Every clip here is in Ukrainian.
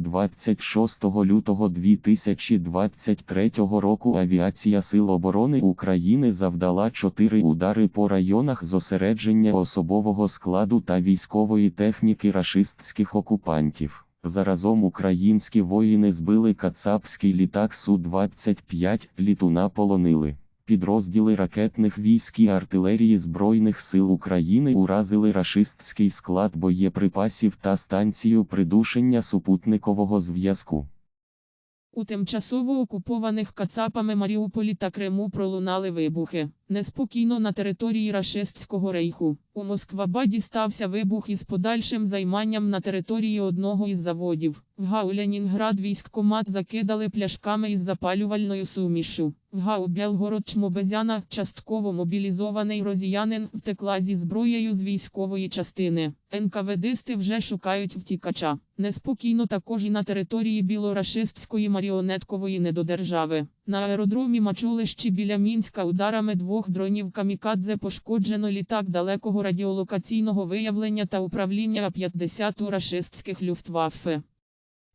26 лютого 2023 року авіація Сил оборони України завдала чотири удари по районах зосередження особового складу та військової техніки рашистських окупантів. Заразом українські воїни збили кацапський літак Су-25, літуна полонили. Підрозділи ракетних військ і артилерії Збройних сил України уразили рашистський склад боєприпасів та станцію придушення супутникового зв'язку. У тимчасово окупованих Кацапами Маріуполі та Криму пролунали вибухи. Неспокійно на території рашистського рейху. У Москвабаді стався вибух із подальшим займанням на території одного із заводів. В ГАУ Ленінград військкомат закидали пляшками із запалювальною сумішшю. В ГАУ Белгород Чмобезяна частково мобілізований росіянин втекла зі зброєю з військової частини. НКВДсти вже шукають втікача. Неспокійно також і на території білорашистської маріонеткової недодержави. На аеродромі Мачулищі біля Мінська ударами двох дронів камікадзе пошкоджено літак далекого радіолокаційного виявлення та управління А-50 у рашистських люфтваффе.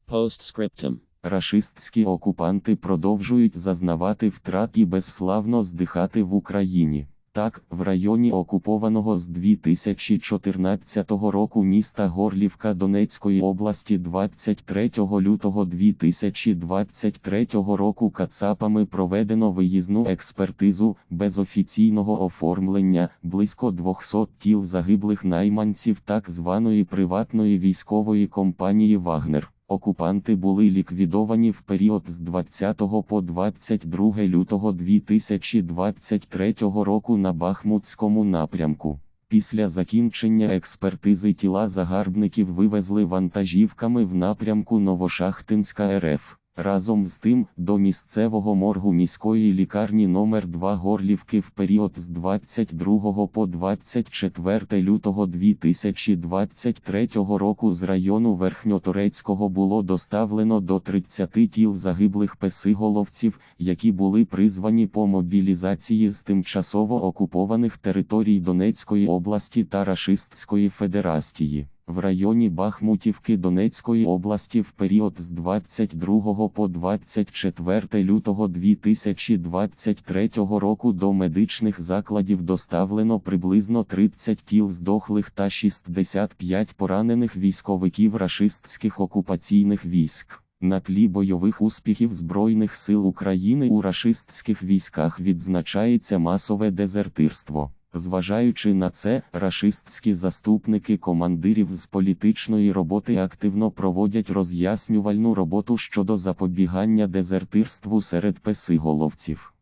Постскриптум. Рашистські окупанти продовжують зазнавати втрат і безславно здихати в Україні. Так, в районі окупованого з 2014 року міста Горлівка Донецької області 23 лютого 2023 року кацапами проведено виїзну експертизу без офіційного оформлення близько 200 тіл загиблих найманців так званої приватної військової компанії Вагнер. Окупанти були ліквідовані в період з 20 по 22 лютого 2023 року на Бахмутському напрямку. Після закінчення експертизи тіла загарбників вивезли вантажівками в напрямку Новошахтинська РФ. Разом з тим, до місцевого моргу міської лікарні номер 2 Горлівки в період з 22 по 24 лютого 2023 року з району Верхньоторецького було доставлено до 30 тіл загиблих песиголовців, які були призвані по мобілізації з тимчасово окупованих територій Донецької області та Рашистської Федерації. В районі Бахмутівки Донецької області в період з 22 по 24 лютого 2023 року до медичних закладів доставлено приблизно 30 тіл здохлих та 65 поранених військовиків рашистських окупаційних військ. На тлі бойових успіхів Збройних сил України у рашистських військах відзначається масове дезертирство. Зважаючи на це, рашистські заступники командирів з політичної роботи активно проводять роз'яснювальну роботу щодо запобігання дезертирству серед песиголовців.